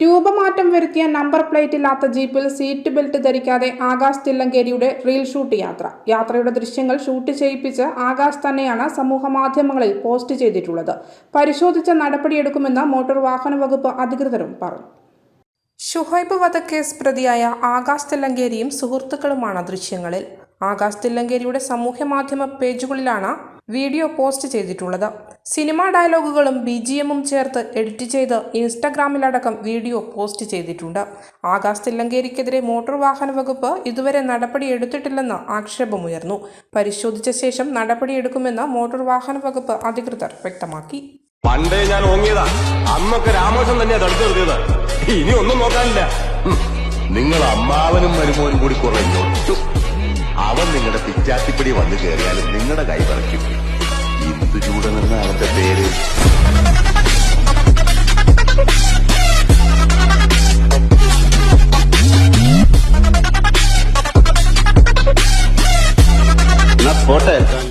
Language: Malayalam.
രൂപമാറ്റം വരുത്തിയ നമ്പർ പ്ലേറ്റ് ഇല്ലാത്ത ജീപ്പിൽ സീറ്റ് ബെൽറ്റ് ധരിക്കാതെ ആകാശ് തില്ലങ്കേരിയുടെ റീൽ ഷൂട്ട് യാത്ര. യാത്രയുടെ ദൃശ്യങ്ങൾ ഷൂട്ട് ചെയ്യിപ്പിച്ച് ആകാശ് തന്നെയാണ് സമൂഹ മാധ്യമങ്ങളിൽ പോസ്റ്റ് ചെയ്തിട്ടുള്ളത്. പരിശോധിച്ച നടപടിയെടുക്കുമെന്ന് മോട്ടോർ വാഹന വകുപ്പ് അധികൃതരും പറഞ്ഞു. ഷുഹൈബ് വധക്കേസ് പ്രതിയായ ആകാശ് തില്ലങ്കേരിയും സുഹൃത്തുക്കളുമാണ് ദൃശ്യങ്ങളിൽ. ആകാശ് തില്ലങ്കേരിയുടെ സമൂഹമാധ്യമ മാധ്യമ പേജുകളിലാണ് വീഡിയോ പോസ്റ്റ് ചെയ്തിട്ടുള്ളത്. സിനിമാ ഡയലോഗുകളും ബി ജി എമ്മും ചേർത്ത് എഡിറ്റ് ചെയ്ത് ഇൻസ്റ്റഗ്രാമിലടക്കം വീഡിയോ പോസ്റ്റ് ചെയ്തിട്ടുണ്ട്. ആകാശ് തില്ലങ്കേരിക്കെതിരെ മോട്ടോർ വാഹന വകുപ്പ് ഇതുവരെ നടപടി എടുത്തിട്ടില്ലെന്ന് ആക്ഷേപമുയർന്നു. പരിശോധിച്ച ശേഷം നടപടിയെടുക്കുമെന്ന് മോട്ടോർ വാഹന വകുപ്പ് അധികൃതർ വ്യക്തമാക്കി. പണ്ടേ ഞാൻ ഇനി ഒന്നും നോക്കാനില്ല. നിങ്ങൾ അമ്മാവനും മരുമോനും കൂടി കുറേ അവൻ നിങ്ങളുടെ പിച്ചാത്തിപ്പടി വന്നു കയറിയാൽ നിങ്ങളുടെ കൈ പറിക്കും ഇന്ദുചൂടനെന്ന അവന്റെ പേര്? പോട്ടെ.